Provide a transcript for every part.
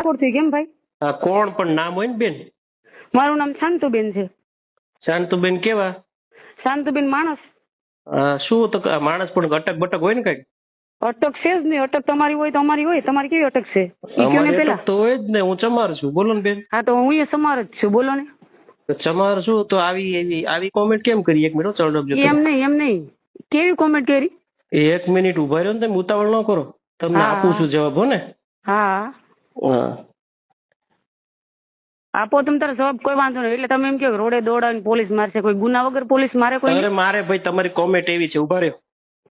રાજકોટથી કેમ ભાઈ? હા કોણ પણ નામ હોય ને બેન? મારું નામ શાંતુબેન છે. શાંતુબેન કેવા? શાંતુબેન માણસ. શું તો માણસ પણ અટક બટક હોય ને કંઈક અટક છે જ નહીં અટક તમારી હોય તો અમારી હોય તમારી કેવી અટક છે? તો હોય જ ને હું ચમાર છું. બોલો ને બેન. હા તો હું એ સમાર જ છું. બોલો ને. તો ચમાર છું તો આવી એવી આવી કોમેન્ટ કેમ કરી? એક મિનિટ ચાલો એમ નહીં એમ નહીં. કેવી કોમેન્ટ કરી? એક મિનિટ ઊભા રહ્યો ને તમે ઉતાવળ ન કરો. તમને. આપું છું જવાબ હો ને. હા. આપો તમે તારે જવાબ કોઈ વાંધો નહીં. એટલે તમે એમ કે રોડે દોડાવીને પોલીસ મારશે કોઈ. ગુના વગર પોલીસ મારે કોઈ અરે મારે ભાઈ તમારી કોમેન્ટ એવી છે. ઊભા રહ્યો.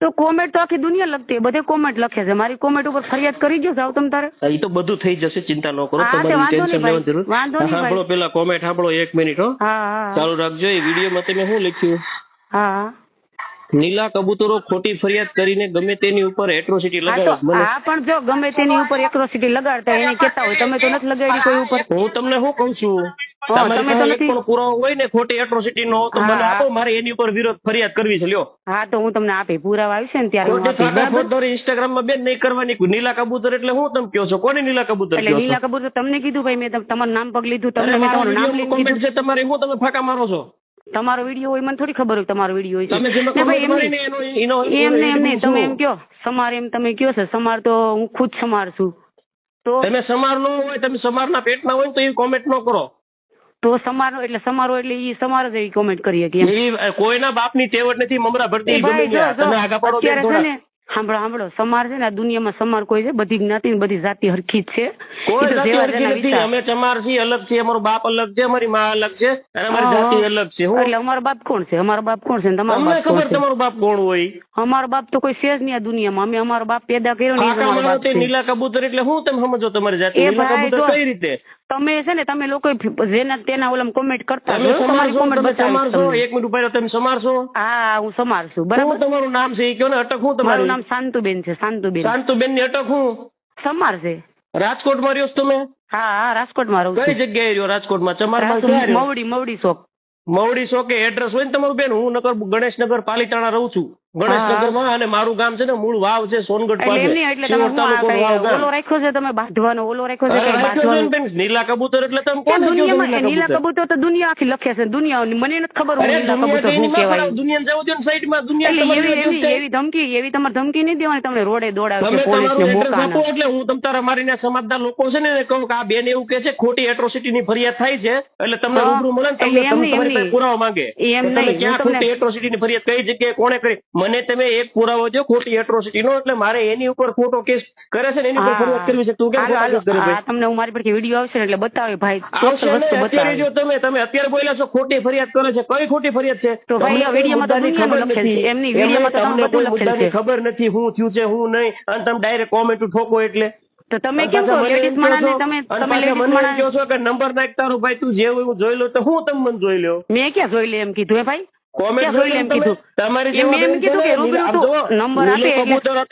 તો કોમેન્ટ તો આખી દુનિયા લખતી હોય. બધે કોમેન્ટ લખે છે. મારી કોમેન્ટ ઉપર ફરિયાદ કરી જો સાવ તમે તારે. એ તો બધું થઈ જશે. ચિંતા ન કરો. તમારી વાંધો ટેન્શન લેવાની જરૂર. સાંભળો પેલા કોમેન્ટ સાંભળો એક મિનિટ હો. હા હા ચાલુ રાખજો. એ વિડીયોમાં તમે શું લખ્યું? હા. નીલા કબૂતરો ખોટી ફરિયાદ કરીને ગમે તેની ઉપર એટ્રોસિટી મને હા પણ જો ગમે તેની ઉપર એટ્રોસિટી લગાડતા એને કેતા હોય તમે તો નથી લગાડી કોઈ ઉપર. હું તમને શું કહું છું? તમે તો નથી- પણ પુરાવો હોય ને ખોટી એટ્રોસિટી નો તો મને આપો મારે એની ઉપર વિરોધ ફરિયાદ કરવી છે લ્યો. હા તો હું તમને આપી પુરાવા આવશે ને ત્યારે બરાબર? ઇન્સ્ટાગ્રામમાં બેન નહીં કરવાની નીલા કબૂતર એટલે હું તમે કયો છો? કોને નીલા કબૂતર એટલે નીલા કબૂતર તમને કીધું ભાઈ મેં તમારું નામ પગ લીધું તમને મેં તમારું નામ લીધું લઈને છે તમારે હું તમે ફાંકા મારો છો? તમારો વીડિયો હોય મને થોડી ખબર હોય તમારો વીડિયો હોય ને એમ ને એમ નહીં તમે એમ કયો સમાર એમ તમે કયો છો સમાર તો હું ખુદ સમાર છું. તો તમે સમાર નો હોય તમે સમારના પેટના હોય તો એ કોમેન્ટ ન કરો. તો સમારો એટલે સમારો એટલે ઈ સમાર જ એ કોમેન્ટ કરીએ કે કોઈના બાપ બાપની તેવડ નથી મમરા ભરતી ગમે તમે આગા પાડો સાંભળો સાંભળો સમાર છે ને આ દુનિયામાં સમાર કોઈ છે બધી જ્ઞાતિ બધી જાતિ હરખી જ છે. કોઈ જાતિ હરખી નથી. અમે ચમાર છીએ અલગ છે અમારો બાપ અલગ છે અમારી માં અલગ છે અને અમારી જાતિ અલગ છે એટલે અમારો બાપ કોણ છે? અમારો બાપ કોણ છે તમારો બાપ ખબર તમારો બાપ કોણ હોય. અમારો બાપ તો કોઈ છે જ નહીં આ દુનિયામાં. અમે અમારો બાપ પેદા કર્યો ને ઈ જ ફાંકા અમારો મારો બાપ તે નીલા કબૂતર એટલે હું તમે સમજો તમારી જાતિ. નીલા કબૂતર કઈ રીતે? તમે છે ને તમે લોકો જેના તેના ઓલમ કોમેન્ટ કરતા તમે તમારી સમારશો કોમેન્ટ તમે સમારશો એક મિનિટ ઊભા રહો તમે સમારશો. હા હું સમારશું બરાબર? તમારું નામ છે? એ કયો ને અટક હું તમારું? નામ શાંતુબેન છે શાંતુબેન. શાંતુબેનની અટક હું? સમારશે. રાજકોટમાં રહ્યો તમે? હા હા રાજકોટમાં રહું કઈ જગ્યાએ રહ્યો રાજકોટમાં રહ્યો? મવડી મવડી શોપ. મવડી શોકે એડ્રેસ હોય ને તમારું બેન? હું નગર ગણેશનગર પાલીતાણા રહું છું. ગણેશનગરમાં અને મારું ગામ છે ને મૂળ વાવ છે સોનગઢ તમે રાખ્યો છે તમે બાંધવાનો ઓલો રાખ્યો છે નીલા કબૂતર એટલે તમે કે કોને કહો છો દુનિયામાં નીલા કબૂતર? તો દુનિયા આખી લખે છે દુનિયા મને નથી ખબર કબૂતર શું કહેવાય. દુનિયા જવું દો સાઈડમાં દુનિયા એવી એવી એવી ધમકી એવી તમારે ધમકી નહીં દેવાની તમને રોડે દોડાવે તમે પોલીસ ને તમારું મોકા એટલે હું તમ તારા મારીને સમાજના લોકો છે ને કહું કે આ બેન એવું કે છે ખોટી એટ્રોસિટી ની ફરિયાદ થાય છે એટલે તમને રૂબરૂ મળે ને તમે તમારી. પુરાવો માંગે. એમ નહીં, ક્યાં ખોટી એટ્રોસિટી ની ફરિયાદ કઈ જગ્યાએ કોણે કરી? મને તમે એક પુરાવો જો ખોટી એટ્રોસિટી નો એટલે મારે એની ઉપર ખોટો કેસ કરે છે ને એની ઉપર. ફરિયાદ કરવી છે. તું કેમ કરે ભાઈ? તમને હું મારી પરથી વીડિયો આવશે એટલે બતાવે ભાઈ આવશે ને અત્યારે જો તમે તમે અત્યારે બોલ્યા છો ખોટી ફરિયાદ કરે છે કઈ ખોટી ફરિયાદ છે? તો ભાઈ, આ વિડીયોમાં તો ખબર નથી. એમની વિડીયોમાં તો તમને કોઈ મુદ્દાની ખબર નથી હું થયું છે હું નહીં. અને તમે ડાયરેક્ટ કોમેન્ટ ઠોકો એટલે. તો તમે કેમ છો? લેડીઝ છો- તમે તમે લેડીઝ મને કહો છો કે નંબર નાખ તારો ભાઈ તું જે હોય હું જોઈ લઉં તો હું તમને જોઈ લ્યો. મેં ક્યાં જોઈ લે એમ કીધું હે ભાઈ? કે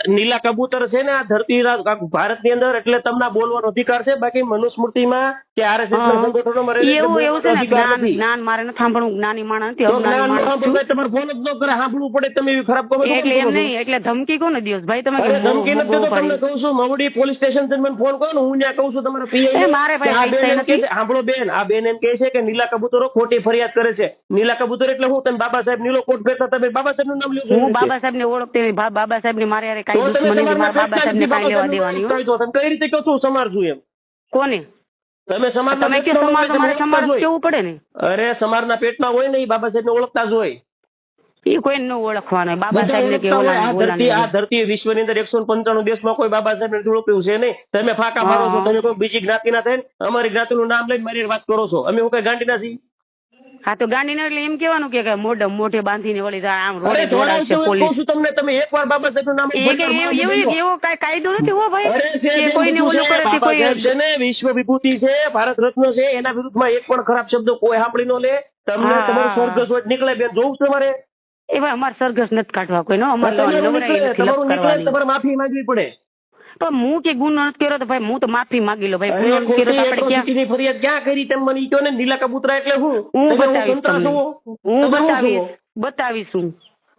નીલા કબૂતર છે ને આ ધરતી ભારતની અંદર એટલે તમને બોલવાનો અધિકાર છે. બાકી મનુસ્મૃતિમાં કે RSS ના હા. સંગઠનોમાં એવું એવું છે જ્ઞાન મારે ન સાંભળવું. જ્ઞાની માણસ નથી તમારે ફોન જ ન કરે સાંભળવું પડે. તમે એવી ખરાબ કહો એટલે એમ નહીં એટલે ધમકી કોને દિવસ ભાઈ તમે ધમકી નથી તો તમને કહું છું મવડી પોલીસ સ્ટેશન મને ફોન કરો ને હું ત્યાં કહું છું તમારે PI મારે ભાઈ સાંભળો બેન આ બેન એમ કહે છે કે નીલા કબૂતરો ખોટી ફરિયાદ કરે છે. નીલા કબૂતર એટલે હું તમે બાબા સાહેબ નીલો કોટ પહેરતા તમે બાબા સાહેબનું નામ લ્યો હું બાબા સાહેબ ને ઓળખતી. બાબા સાહેબની મારે કાંઈ તમે દુશ્મની. મારા બાબા સાહેબ ને કઈ લેવા દેવાની હો. કઈ રીતે કહો છો સમાર છું એમ? કોને? તમે સમાજના તમે કે સમાજ હોય, સમાજ કેવું પડે ને. અરે સમાજના પેટમાં હોય ને એ બાબા સાહેબ ઓળખતા જ હોય. એ કોઈ ન ઓળખવાનો બાબા સાહેબ ને કે ઓળખતા હોય. ઓલા આ ધરતી આ ધરતી વિશ્વની અંદર એકસો પંચાણું દેશમાં કોઈ બાબા સાહેબ ને ઓળખ્યું છે નહીં તમે ફાંકા મારો છો તમે કોઈ બીજી જ્ઞાતિ ના થઈને અમારી જ્ઞાતિ નું નામ લઈને મારી વાત કરો છો. અમે હું કઈ ગાંડીના છીએ? હા તો ગાંડી એટલે એમ કેવાનું કે મોઢમ મોઢે બાંધીને વળી જાય આમ રોડે દોડાવશે પોલીસ. તમને તમે એકવાર બાબા સાહેબ નામ કે એવો એવો એવો કાંઈ કાયદો નથી હો ભાઈ? કે કોઈને ઓલું કરે બાબા કોઈ છે ને વિશ્વ વિભૂતિ છે ભારત રત્ન છે એના વિરુદ્ધમાં એક પણ ખરાબ શબ્દ કોઈ સાંભળી ન લે. તમને તમારું હા. સ્વર્ગ સ્વર્ગ નીકળે બેન જોવું તમારે. એ ભાઈ અમારે સરઘસ નથી કાઢવા કોઈ નો અમારે તમારું નીકળે, તમારે માફી માંગવી પડે. પણ હું કે ગુનો નથી કર્યો તો ભાઈ હું તો માફી માંગી લો ભાઈ ગુનો નથી કર્યો આપણે ક્યાં ફરિયાદ ક્યાં કરી? તેમ મને ઈ કહો ને નીલા કબૂતરા એટલે હું. હું બતાવીશ? હું? બતાવીશ બતાવીશ હું.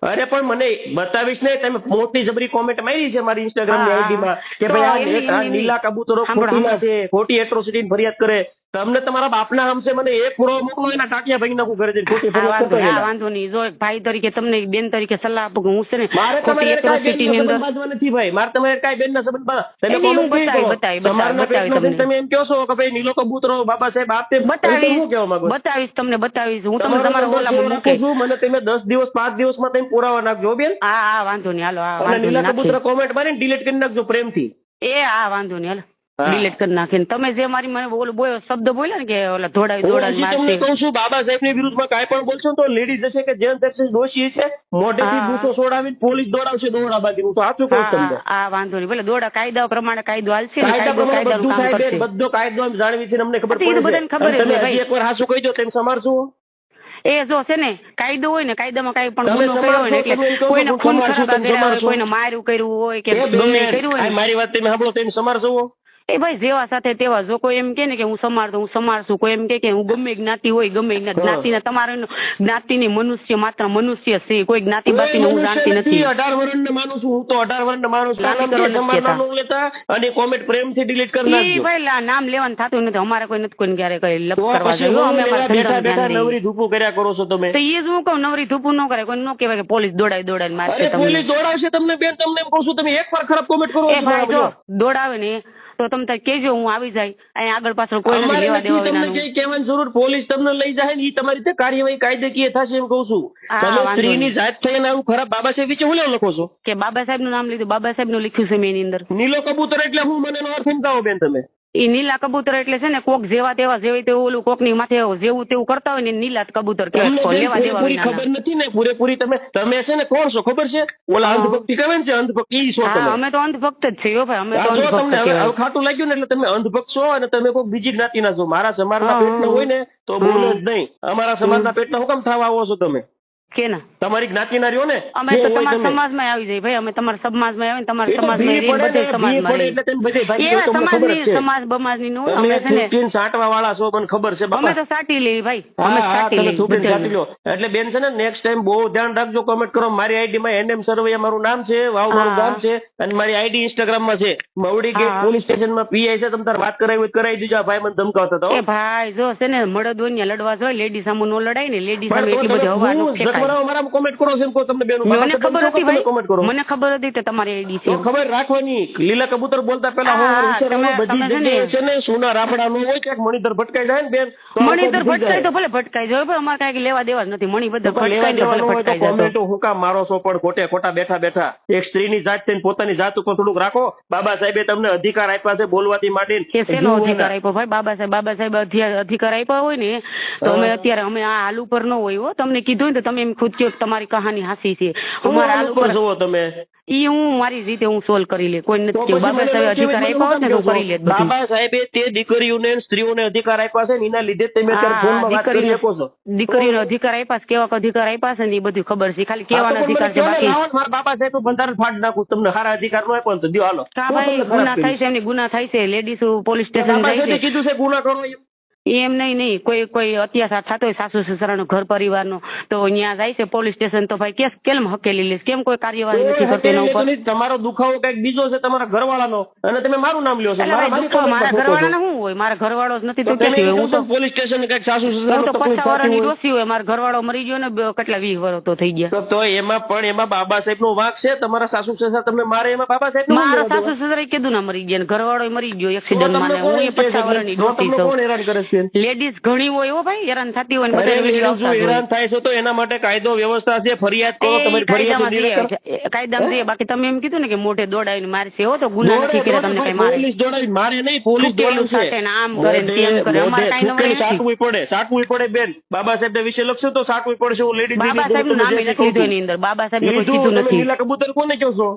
અરે પણ મને બતાવીશ ને તમે મોટી જબરી કોમેન્ટ મારી છે મારી ઇન્સ્ટાગ્રામની આઈડી માં. કે ભાઈ આ નીલા કબૂતરો ખોટી છે ખોટી એટ્રોસિટી ફરિયાદ કરે. તમને તમારા બાપના હમસે મને એક પુરાવો મોકલો એના ટાટિયા ભાઈ નાખું ઘરે જઈને. ખોટી ફરિયાદ વાંધો કરતો નહીં, હા વાંધો નહીં. જો ભાઈ તરીકે તમને બેન તરીકે સલાહ આપું કે હું છે ને મારે તમારે કાંઈ ની અંદર બાંધવા નથી ભાઈ. મારે તમારે કાંઈ બેનના સંબંધમાં તમે એની હું comment બતાવી, બતાવી, બતાવી, બતાવી તમને. તમે એમ કહો છો કે ભાઈ નીલો કબૂતરો બાબા સાહેબ આપતે બતાવી હું કહેવા માંગુ બતાવીશ તમને બતાવીશ. હું તમને તમારો ઓલામાં મૂકી છું. મને તમે દસ દિવસ પાંચ દિવસમાં તમે પુરાવા નાખજો બેન. હા હા વાંધો નહીં. હાલો હા નીલા નહીં કોમેન્ટ મારીને ડિલીટ કરી નાખજો પ્રેમથી. એ હા વાંધો નહીં હાલો. ડિલીટ કરી નાખીને. તમે જે મારી મને ઓલો બોયો શબ્દ બોલ્યા ને કે ઓલા ધોડાવી ધોડાવી મારશે. કહું છું બાબા સાહેબની વિરુદ્ધમાં કાંઈ પણ બોલશો તો લેડીઝ હશે કે જેન્ટ્સ હશે દોષી છે મોઢેથી. ગુસ્સો છોડાવીને પોલીસ દોડાવશે દોડાબાજી હું તો સાચું કહું તમને? હા વાંધો નહીં. ભલે દોડા કાયદા પ્રમાણે કાયદો હાલશે ને કાયદા કાયદો કામ કરશે. બધો કાયદો એમ જાણવી છે અમને ખબર પડે બધાને ખબર છે તમે ભાઈ. એકવાર હાચું કહી દો તેમ સમારશું એ જો છે ને કાયદો હોય ને કાયદામાં કઈ પણ ગુનો કર્યો હોય ને એટલે કોઈને ખૂન કર્યા હોય કોઈને માર્યું કર્યું હોય કે ગમે કર્યું હોય મારી વાત તમે સાંભળો તેમ સમારશો એ ભાઈ જેવા સાથે તેવા જો કોઈ એમ કે ને કે હું સમારતો હું સમારશું કોઈ એમ કે કે હું ગમે જ્ઞાતિ હોય ગમે. જ્ઞાતિના તમારે જ્ઞાતિની મનુષ્ય માત્ર મનુષ્ય છે. કોઈ જ્ઞાતિ બાતિને હું જાણતી નથી. અઢાર વર્ષને માનું છું. હું તો અઢાર વર્ષને માનું છું. લેતા અને કોમેન્ટ પ્રેમથી ડિલીટ કરી નાખજો. ભાઈ નામ લેવાનું થતું નથી. અમારે કોઈ નથી કોઈ ક્યારે કઈ લપ કરવા પછી અમે બેઠા બેઠા નવરી ધૂપું કર્યા કરો છો તમે. તો એ જ હું કહું નવરી ધૂપું ન કરે. કોઈ ન કહેવાય કે પોલીસ દોડાય દોડાય મારે પોલીસ દોડાવશે તમને બેન. તમને એમ કહું છું તમે એક વાર ખરાબ કોમેન્ટ કરો ભાઈ જો દોડાવે ને તો તમે ત્યાં કેજો હું આવી જાય. અહીંયા આગળ પાછળ કોઈ નથી લેવા દેવા તમને કઈ કહેવાની જરૂર. પોલીસ તમને લઈ જાય ને એ તમારી રીતે કાર્યવાહી કાયદેકીય થશે એમ કહું છું. તમે સ્ત્રીની. જાત થઈને આવું ખરાબ બાબા સાહેબ વિશે હું લખો છો? કે બાબા સાહેબનું નામ લીધું. બાબા સાહેબનું લખ્યું છે મેં એની અંદર. નીલો કબૂતર એટલે હું મને નો અર્થ સમજાવો બેન તમે. એ નીલા કબૂતર એટલે છે ને કોક જેવા તેવા જેવી તેવું ઓલું કોકની માથે જેવું તેવું કરતા હોય ને નીલા કબૂતર કહેવાય. લેવા દેવા પૂરેપૂરી ખબર નથી ને પૂરેપૂરી તમે તમે છે ને કોણ છો? ખબર છે? ઓલા અંધભક્તિ કહે છે અંધભક્ત ઈ છો તમે. અમે તો અંધભક્ત જ છીએ ભાઈ અમે તો અંધભક્ત તમને હવે હવે ખાટું લાગ્યું ને એટલે તમે અંધભક્ત છો અને તમે કોઈ બીજી જ્ઞાતિના છો. મારા સમાજના ના પેટના હોય ને તો બોલો જ નહીં. અમારા સમાજના ના પેટના હું કામ થવા આવો છો તમે? કે ના તમારી જ્ઞાતિના રહ્યો ને અમે તો તમારા તમે. સમાજમાં આવી જાય ભાઈ અમે તમારા સમાજમાં આવે ને તમારા સમાજમાં ભી બધે સમાજમાં રહી એવા સમાજની સમાજ બમાજની નો અમે તમે છે ને. થૂંકીને સાંટવા વાળા છો મને ખબર છે અમે તો સાટી લેવી ભાઈ અમે સાટી સાટી લો. એટલે બેન છે ને નેક્સ્ટ ટાઈમ બહુ ધ્યાન રાખજો કોમેન્ટ કરો. મારી આઈડી માં એનએમ સર્વે મારું નામ છે વાવ મારું ગામ છે અને મારી આઈડી ઇન્સ્ટાગ્રામમાં છે. મવડી ગેટ પોલીસ સ્ટેશનમાં પીઆઈ છે તમે તાર વાત કરાવી હોય કરાવી દીજો. ભાઈ મને ધમકાવતો હતો એ ભાઈ જો છે ને મળદોનિયા લડવા જોઈએ લેડી સામુ નો લડાય ને લેડી સામે એટલી બધી હવા કરો છો એમ કહો તમને બેન. મને ખબર હતી ભાઈ. કરો. મને ખબર હતી કે તમારી આઈડી છે. ખબર રાખવાની. લીલા કબૂતર બોલતા હા, બધી જગ્યાએ છે ને સોના રાફડા નું હોય ક્યાંક મણિધર ભટકાઈ જાય ને બેન મણિધર ભટકાય તો ભલે ભટકાઈ જાય અમારે કાંઈ લેવા દેવા નથી. મણી તો હું કામ મારો છો પણ ખોટે ખોટા બેઠા બેઠા. એક સ્ત્રીની જાત થઈને પોતાની જાત ઉપર થોડુંક રાખો. બાબા સાહેબે તમને અધિકાર આપ્યા છે બોલવાથી માંડીને કે શેનો અધિકાર આપ્યો ભાઈ? બાબા સાહેબ બાબા સાહેબ અધિકાર આપ્યા હોય ને તો અમે અત્યારે અમે આ હાલ ઉપર ન હોય હો. તમને કીધું ને તો તમે એમ ખુદ કહો કે તમારી કહાની હાસી છે. અમારા આલુ પર ઉપર તમે. ઈ હું મારી રીતે હું સોલ્વ કરી લે. કોઈ નથી બાબા સાહેબ અધિકાર આપ્યો છે તો કરી લે બાબા સાહેબે તે દીકરીઓને સ્ત્રીઓને અધિકાર આપ્યા છે એના લીધે તમે અત્યારે ફોનમાં વાત કરી શકો છો. દીકરીઓને અધિકાર આપ્યા છે કેવા અધિકાર આપ્યા છે ને એ બધું ખબર છે. ખાલી કેવાના અધિકાર છે બાકી મારા બાબા સાહેબ બંધારણ ફાડી નાખું તમને સારા અધિકાર નો આપ્યો તો દ્યો હાલો. કા ભાઈ ગુના થાય છે એમની ગુના થાય છે. લેડીઝ પોલીસ સ્ટેશન જાય છે. કીધું છે ગુના કરો એમ. નહીં નહીં. કોઈ કોઈ અત્યાચાર થતો હોય સાસુ સસરાનો ઘર પરિવારનો. તો અહીંયા જાય છે પોલીસ સ્ટેશન તો ભાઈ કેસ કેમ હકેલી લેશ? કેમ કોઈ કાર્યવાહી નથી કોઈ એના ઉપર? તમારો દુખાવો કંઈક બીજો છે તમારા ઘરવાળાનો. અને તમે મારું નામ લ્યો છો. મારા મારી શું હોય? મારા ઘરવાળો જ નથી તો હોય હું તો પોલીસ સ્ટેશન કંઈક સાસુ હું સસરાનો તો પચાસ વર્ષની હોય. ડોસી હોય. મારો ઘરવાળો મરી ગયો ને કેટલા વીસ વર્ષ તો થઈ ગયા. તો એમાં પણ એમાં બાબા સાહેબ નો વાંક છે. તમારા સાસુ સસરા તમને મારે એમાં બાબા સાહેબ મારા સાસુ સસરા કીધું ના મરી ગયા ઘરવાળો મરી ગયો એક્સિડન્ટમાં હું પચાસ વર્ષની ડોસી કોણ છું. હેરાન કરે છે લેડીઝ ઘણી હોય હો ભાઈ હેરાન થતી હોય. હેરાન થાય છે તો એના માટે કાયદો વ્યવસ્થા છે ફરિયાદ કરો તમારી ફરિયાદ કાયદામાં છે. બાકી તમે એમ કીધું ને કે મોઢે દોડાવીને મારશે હો તો ગુના નથી કર્યા તમને કઈ મારે પોલીસ દોડાવી મારે નહીં પોલીસ દોડાવશે. આમ કરે તેમ કરે. અમારે કાઈ નવાઈ. સાટવું પડે સાટવું પડે બેન બાબા સાહેબ વિશે લખશો તો સાટવું પડશે હું લેડીઝ બાબા સાહેબ નામ નથી લીધું એની અંદર બાબા સાહેબ કોઈ કીધું નથી લીલા કબૂતર કોને કહો છો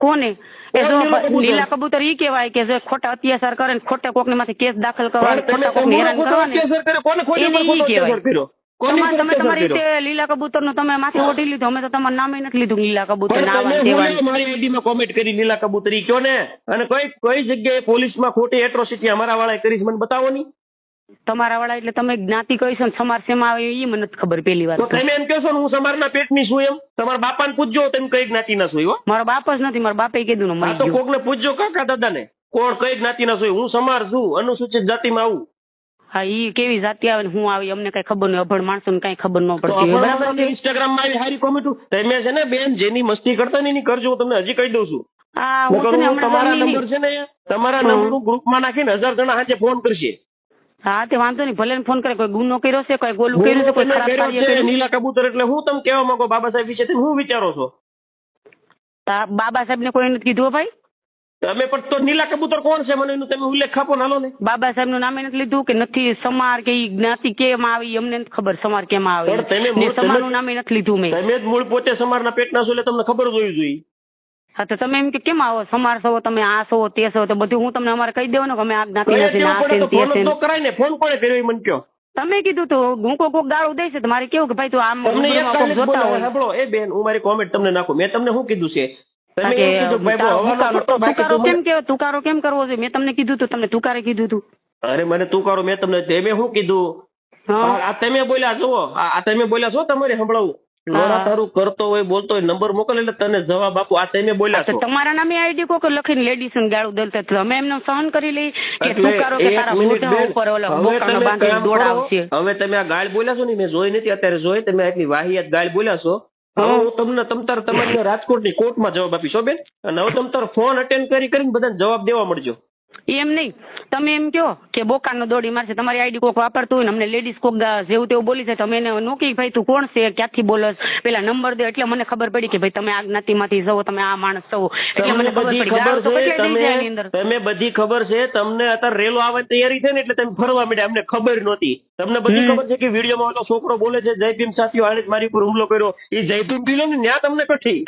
કોને એ જો લીલા કબૂતર? ઈ કહેવાય કે જે ખોટા અત્યાચાર કરે ને ખોટા કોકની માથે કેસ દાખલ કરવા ખોટા કોકને હેરાન કરવા ને કોને તમે તમારી રીતે લીલા કબૂતરનું તમે માથે ઓઢી લીધો અમે તો તમારું નામે નથી લીધું લીલા કબૂતર મારી આઈડી માં કોમેન્ટ કરી લીલા કબૂતરી કયો ને? અને કઈ કઈ જગ્યાએ પોલીસમાં ખોટી એટ્રોસિટી અમારા વાળા કરી મને બતાવો ની. તમારા વાળા એટલે તમે જ્ઞાતિ કહી છો ને સમાજ શેમાં આવે એ મને ખબર પેલી વાર વાત. તમે એમ કહો છો હું સમારના પેટની છું એમ. તમારા બાપાને પૂછજો તમે કઈ જ્ઞાતિના છો હો. મારો બાપ જ નથી મારા બાપે કીધું ને તો કોકને પૂછજો કાકા દાદાને કોણ કઈ જ્ઞાતિના છું હું સમાર છું અનુસૂચિત જાતિમાં આવું. હા ઈ કેવી જાતિ આવે ને હું આવી અમને કઈ ખબર નહીં અભણ માણસો ને કઈ ખબર ન પડતી બરાબર ઇન્સ્ટાગ્રામમાં આવી હારી કોમેન્ટ તમે છે ને બેન જેની મસ્તી કરતા ને એની કરજો હું તમને હજી કહી દઉં છું. તમારા નંબર છે ને તમારા. નંબર ગ્રુપમાં નાખીને હજાર જણા હાજે ફોન કરશે. હા તે વાંધો નહીં. ભલે ફોન કરે કોઈ ગુનો કર્યો છે કોઈ ગોલું કર્યું છે કોઈ ખરાબ કાર્ય કર્યું નીલા કબૂતર એટલે હું તમે કહેવા માંગો બાબા સાહેબ વિશે હું વિચારો છો? બાબા સાહેબ ને કોઈ નથી કીધું ભાઈ. તમે પણ તો નીલા કબૂતર કોણ છે? મને એનું તમે ઉલ્લેખ આપો ને હાલો ને. બાબા સાહેબનું નામે નથી લીધું કે નથી સમાર કે ઈ જ્ઞાતિ કેમ આવી? અમને નથી ખબર સમાર કેમ આવે. સમારનું નામે નથી લીધું મેં. તમે જ મૂળ પોતે સમારના પેટના છો એટલે તમને ખબર જ હોવી જોઈએ. હા તો તમે એમ કે કેમ આવો? સમાર છો તમે આ છો તે છો તો બધું હું તમને અમારે કહી દેવાનું કે અમે આ જ્ઞાતિ નથી ને આ છે ને તો છે ને. કરાય ને? ફોન કોણે કર્યો એ મને કયો તમે કીધું તો હું કોઈ કોક ગાળું દઈશ તો મારે કેવું કે ભાઈ તું આમ તમને એક જ જોતા બોલાવે. હોય. સાંભળો એ બેન હું મારી કોમેન્ટ તમને નાખું. મેં તમને શું કીધું છે? તમે કારણ કે એમ કીધું ભાઈ બહુ હવાનો તુકારો કરતો, બાકી તુકારો તું કેમ મને- કે તુકારો કેમ કરવો જોઈએ મેં તમને કીધું તું તમને તુકારે કીધું તું. અરે મને તુકારો મેં તમને તમે શું કીધું? હા. આ આ તમે બોલ્યા જુઓ આ આ તમે બોલ્યા છો તમારે સંભળાવું. લોરા કરતો હોય બોલતો હોય નંબર મોકલે એટલે તને જવાબ આપો. આ તમે બોલ્યા છો. તમારા નામે આઈડી કોક લખીને લેડીઝ ને ગાળું દેલતા તો અમે એમને સહન કરી લઈ કે શું કરો કે તારા મોઢા ઉપર ઓલા હવે બોકાનો તમે બાંધીને કામ કરો. હવે તમે આ ગાળ બોલ્યા છો ને મેં જોઈ નથી અત્યારે જોઈ તમે આટલી વાહિયાત ગાળ બોલ્યા છો. હા. હું તમને તમતાર તમારી રાજકોટની કોર્ટમાં જવાબ આપીશ બેન. અને હવે તમતાર ફોન અટેન્ડ કરી કરીને બધાને જવાબ દેવા મળજો. એમ નહીં. તમે એમ કહો કે બોકાનો દોડી મારશે. તમારી આઈડી કોક વાપરતું હોય ને અમને લેડીઝ કોક જેવું તેવું બોલી છે તમે એને નોકી ભાઈ તું કોણ છે? ક્યાંથી બોલો પેલા નંબર દે. એટલે મને ખબર પડી કે ભાઈ તમે આ જ્ઞાતિમાંથી જવો તમે આ માણસ છો. એટલે મને બધી તો ખબર છે તમે બધી ખબર છે તમને અત્યારે રેલો આવવાની તૈયારી છે ને એટલે તમે ફરવા માંડ્યા અમને ખબર નહોતી. તમને બધી ખબર છે કે વિડીયોમાં ઓલો છોકરો બોલે છે જય ભીમ સાથીઓ મારી ઉપર હુમલો કર્યો. એ જય ભીમ પીલો ને ત્યાં તમને કઠી.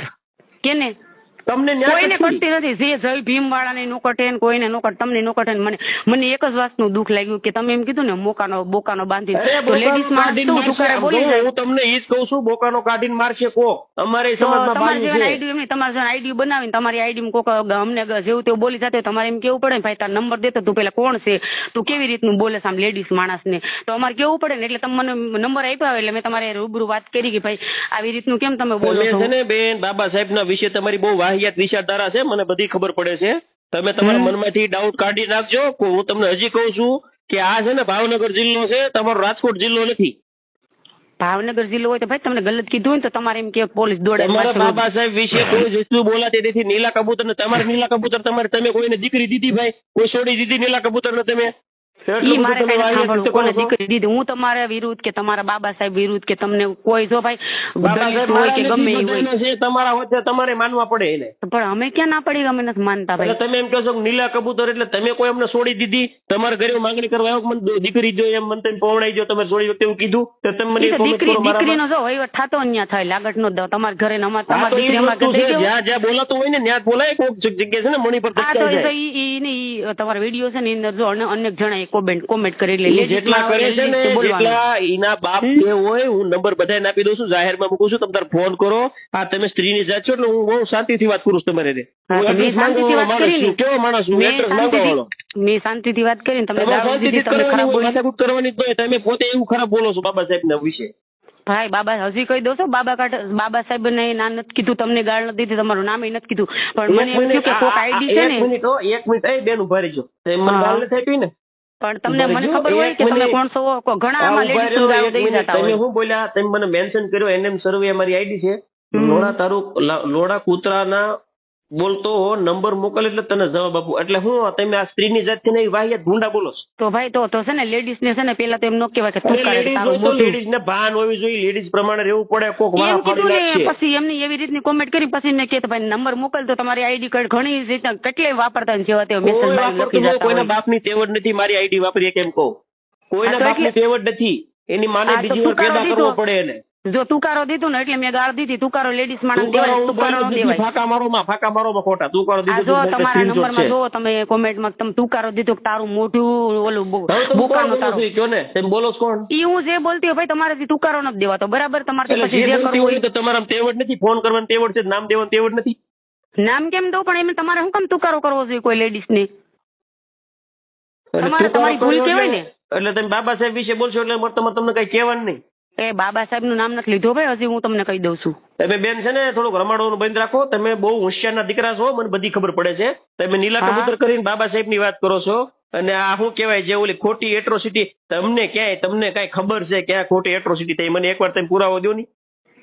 કેને? તમને કોઈને કટતી નથી. જે જય ભીમ વાળાને નો કટે ને કોઈને નો કટે તમને નો કટે મને. મને એક જ વાતનું દુઃખ લાગ્યું કે તમે એમ કીધું ને મોકાનો બોકાનો બાંધી તો લેડીઝ હું તમને ઈ જ કહું છું બોકાનો કાઢીને મારશે કો. સમાજમાં તમારે જેવા આઈડી એમ તમારે જેવા આઈડી બનાવીને તમારી આઈડી કોક અમને જેવું તેવું બોલી જતું તમારે એમ કેવું પડે ને? ભાઈ તાર નંબર દેતો તું પેલા કોણ છે? તું કેવી રીતનું બોલે છે આમ લેડીઝ માણસને? તો અમારે કેવું પડે ને? એટલે તમે મને નંબર આપ્યો એટલે મેં તમારે રૂબરૂ વાત કરી કે ભાઈ આવી રીતનું કેમ તમે બોલો છો? ને બેન બાબા સાહેબના વિશે તમારી બહુ વાહિયાત વિચારધારા છે મને બધી ખબર પડે છે. તમે તમારા મનમાંથી ડાઉટ કાઢી નાખજો. હું તમને હજી કહું છું કે આ છે ને ભાવનગર જિલ્લો છે તમારો રાજકોટ જિલ્લો નથી. ભાવનગર જિલ્લો હોય તો ભાઈ તમને ગલત કીધું હોય તો તમારે એમ કે પોલીસ દોડે તમારા બાબા સાહેબ વિશે કોઈ જેટલું બોલાતી નથી. નીલા કબૂતર ને તમારે નીલા કબૂતર તમારે તમે કોઈને દીકરી દીધી ભાઈ? કોઈ છોડી દીધી નીલા કબૂતર ને તમે? ઈ મારે કઈ સાંભળવું કોને દીકરી દીધી. હું તમારા વિરુદ્ધ કે તમારા બાબા સાહેબ વિરુદ્ધ કે તમને કોઈ જો ભાઈ હોય કે ગમે હોય. તમારા વચ્ચે તમારે માનવા પડે એને. પણ અમે ક્યાં ના પડી અમે નથી માનતા ભાઈ. તમે એમ કહો છો નીલા કબૂતર એટલે તમે કોઈ અમને છોડી દીધી? તમારા ઘરે માંગણી કરવા આવ્યો મને દીકરી જો એમ મને તમે પવણાઈ જો તમે છોડી વખતે એવું કીધું? તો તમે મને દીકરી નો. દીકરીનો જો વહીવટ થાતો અહીંયા થાય લાગટ નો તમારા ઘરે ને અમાર તમારી દીકરી અમારા ઘરે. જ્યાં જ્યાં બોલાતું હોય ને ત્યાં બોલાય. કોક જગ્યા છે ને મણી પર તો એ ઈ તમારા વીડિયો છે ને અંદર જો અનેક જણાએ કોમેન્ટ કોમેન્ટ કરી એટલે જેટલા કરે છે ને જેટલા એના બાપ જે હોય હું નંબર બધાને આપી દઉં છું જાહેરમાં મૂકું છું તમે તાર ફોન કરો. આ તમે સ્ત્રીની જાત છો એટલે હું બહુ શાંતિથી વાત કરું છું તમારે કરી કેવો માણસ હું એડ્રેસ માંગો મેં શાંતિથી વાત કરીને તમે શાંતિથી ખરાબ બોલી કરવાની જ તમે પોતે એવું ખરાબ બોલો છો બાબા સાહેબના વિશે. ભાઈ બાબા હજી કહી દો છો બાબા કાઢ બાબા સાહેબ ને ના નથી કીધું તમને ગાળ નથી દીધી તમારું નામ નથી કીધું. પણ મને એમ થયું કે કોક આઈડી છે એક ને મિનિટ એક મિનિટ એ બેન ઊભા રહેજો. મને. ગાળ નથી આપી ને? પણ તમને મને ખબર હોય કે તમે કોણ છો ઘણા આમાં લેડીઝ એક દઈ. જતા તમે હોય શું બોલ્યા તમે મને મેન્શન કર્યો એનએમ સર્વે અમારી આઈડી છે. લોડા તારું લોડા કૂતરાના બોલતો હો નંબર મોકલ એટલે તને જવાબ આપું. એટલે હું તમે આ સ્ત્રીની જાતથી નહીં વાહિયાત ભૂંડા બોલો છો. તો ભાઈ તો તો છે ને લેડીઝ ને છે ને પેલા તો એમ નો કહેવાય કે લેડીઝ ને ભાન હોવી જોઈએ લેડીઝ પ્રમાણે રહેવું પડે કોક વાળા પડી. પછી એમની એવી રીતની કોમેન્ટ કરી પછી મેં કે ભાઈ નંબર મોકલ તો તમારી આઈડી કાર્ડ ઘણી રીતના કેટલાય વાપરતા ને જેવા તેવા મેસેજ લખી જતા કોઈના બાપની તેવડ નથી મારી આઈડી વાપરીએ કેમ કહું? કોઈના બાપની તેવડ નથી એની માને બીજી વાર પેદા કરવો પડે એને. જો તુકારો દીધું ને એટલે મેં ગાળ દીધી. તુકારો લેડીઝ માણસ દેવાય તુકારો ન. દેવાય. ફાકા મારોમાં ફાકા મારોમાં ખોટા. તુકારો દીધો જો તમારા નંબરમાં જો તમે કોમેન્ટમાં તમે તુકારો દીધો કે તારું મોઢું ઓલું તો બુકાનું તારું. કયો ને? તેમ બોલો કોણ? ઈ હું જે બોલતી હોય ભાઈ તમારાથી તુકારો દેવા દેવાતો. બરાબર? તમારે પછી જે કરવું હોય તો તમારા તેવડ નથી ફોન કરવાનું તેવડ છે નામ દેવાની તેવડ નથી. નામ કેમ દો પણ એમ તમારે શું કામ તુકારો કરવો જોઈએ કોઈ લેડીઝ ને? તમારે તમારી ભૂલ કહેવાય ને? એટલે- તમે બાબા સાહેબ વિશે બોલશો એટલે મારે તમારે તમને કઈ કહેવાનું નહીં. એ બાબા સાહેબનું નામ નથી લીધું ભાઈ હજી હું તમને કહી દઉં છું. તમે બેન છે ને થોડુંક રમાડવાનું બંધ રાખો. તમે બહુ હોશિયારના દીકરા છો મને બધી ખબર પડે છે. તમે નીલા કબૂતર કરીને બાબા સાહેબની વાત કરો છો. અને આ શું કહેવાય જે ઓલી ખોટી એટ્રોસિટી તમને ક્યાંય તમને કઈ ખબર છે ક્યાં ખોટી એટ્રોસિટી થઈ? મને એકવાર તમે પુરાવો દો ની.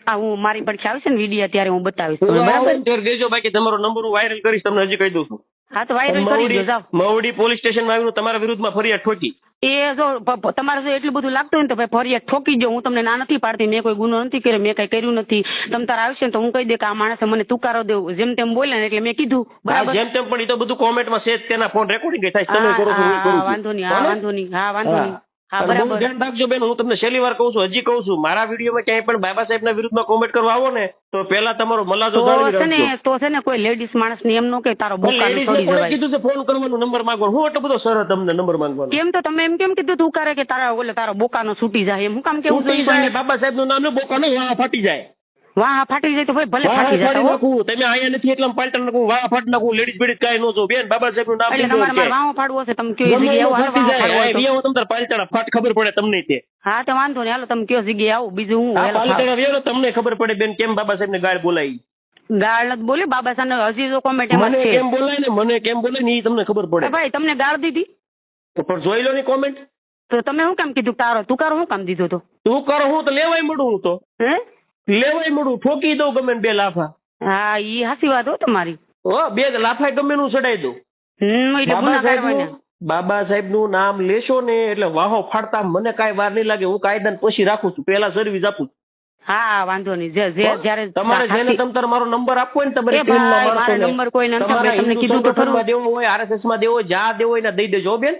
આ હું મારી પરીક્ષા આવશે ને વીડિયો ત્યારે હું બતાવીશ બરાબર. દેજો બાકી તમારો નંબર હું વાયરલ કરીશ તમને હજી કહી દઉં છું. હા તો વાયરલ કરી દો જાવ મવડી પોલીસ સ્ટેશનમાં આવીને તમારા વિરુદ્ધમાં ફરિયાદ ઠોકી. એ જો તમારે જો એટલું બધું લાગતું હોય ને તો ભાઈ ફરિયાદ ઠોકી જો હું તમને ના નથી પાડતી મેં કોઈ ગુનો નથી કર્યો મેં કઈ કર્યું નથી. તમ તારે આવશે ને તો હું કહી દે કે આ માણસે મને તુકારો દેવું જેમ તેમ બોલે ને એટલે મેં કીધું બરાબર? જેમ તેમ પણ એ તો બધું કોમેન્ટમાં છે તેના ફોન રેકોર્ડિંગ થાય તમે કરો. વાંધો નહીં હા વાંધો નહીં હા વાંધો નહીં. હા બરાબર. ધ્યાન રાખજો બેન હું તમને છેલ્લી વાર કહું છું હજી કહું છું મારા વિડીયોમાં ક્યાંય પણ બાબા સાહેબના વિરુદ્ધમાં કોમેન્ટ કરવા આવો ને તો પહેલા તમારો મલાજો જાળવી રાખજો. તો છે ને કોઈ લેડીઝ માણસ ને એમ નો કે તારો બોકાનો છોડી જવાય. કીધું છે ફોન કરવાનો નંબર માંગવાનો? હું એટલો બધો સરળ તમને નંબર માંગવાનો? કેમ તો તમે એમ કેમ કીધું તું કરે કે તારા ઓલે તારો બોકાનો છૂટી જાય એમ? હું કામ કેવું બાબા સાહેબનું નામ ને બોકા ફાટી જાય. વાહ ફાટી જાય તો ભાઈ ભલે ફાટી જાય નાખું. તમે અહીંયા નથી એટલે પાલટા નાખું. વાહ ફાટ નાખું. લેડીઝ બેડીઝ કાંઈ ન જો. બેન બાબા સાહેબનું નામ એટલે તમારે મારે છે. વાહો પાડવો હશે તમે કયો જગ્યાએ આવો, ફાટી જાય. પાડવો હોય એ તો. વિયાવો તમ તાર પાલટાના ફાટ ખબર પડે તમને તે. હા તો વાંધો નહીં. હાલો તમે કયો જગ્યાએ આવો. બીજું હું? હેલો, પાલટાના વિયાવો તમને ખબર પડે બેન કેમ બાબા સાહેબ ને ગાળ બોલાવી ગાળ નથી બોલી બાબા સાહેબ હજી તો કોમેન્ટ મને છે. કેમ બોલાય ને? મને કેમ બોલાય ને એ તમને ખબર પડે. ભાઈ તમને ગાળ દીધી? તો પણ જોઈ લો ને કોમેન્ટ તો તમે શું કામ કીધું? તારો તું કારો શું કામ દીધો તો? તું કરો હું તો લેવાય મળું હું તો. હે? લેવાય મળું ઠોકી દઉં ગમે બે લાફા. હા ઈ હાસી વાત હો તમારી. હો બે લાફા ગમે નું ચડાઈ દઉં. બાબા સાહેબ કાઢવાના બાબા સાહેબનું નામ લેશો ને એટલે વાહો ફાડતા મને કઈ વાર નહીં લાગે હું કાયદા પછી રાખું છું પેલા સર્વિસ આપું છું. હા વાંધો નહીં. જે જે જ્યારે તમારે જેને તમતર મારો નંબર આપવો હોય ને તમારે નંબર કોઈ નથી. તમને કીધું તો ખરું. દેવો હોય આરએસએસમાં દેવો જ્યાં દેવો એને દઈ દેજો બેન.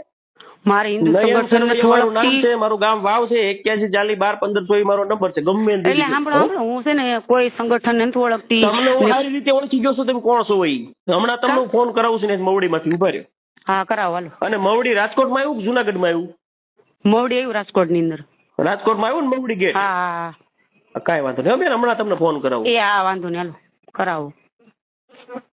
મારે હિન્દુ સંગઠન છે મારું ગામ વાવ છે એક્યાસી ચાલી બાર પંદર સો મારો નંબર છે ગમે એટલે સાંભળો સાંભળો હું છે ને કોઈ સંગઠન નથી ઓળખતી તમને હું સારી રીતે ઓળખી ગયો છો તમે કોણ છો એ હમણાં તમને ફોન કરાવું છું ને મવડી માંથી ઊભા રહ્યો. હા કરાવો હાલો. અને મવડી રાજકોટમાં આવ્યું કે જુનાગઢમાં આવ્યું? મવડી આવ્યું રાજકોટની અંદર. રાજકોટમાં આવ્યું ને મવડી ગેટ હા કાંઈ વાંધો નહીં. બેન હમણાં તમને ફોન કરાવું. એ હા વાંધો નહીં હાલો. કરાવો.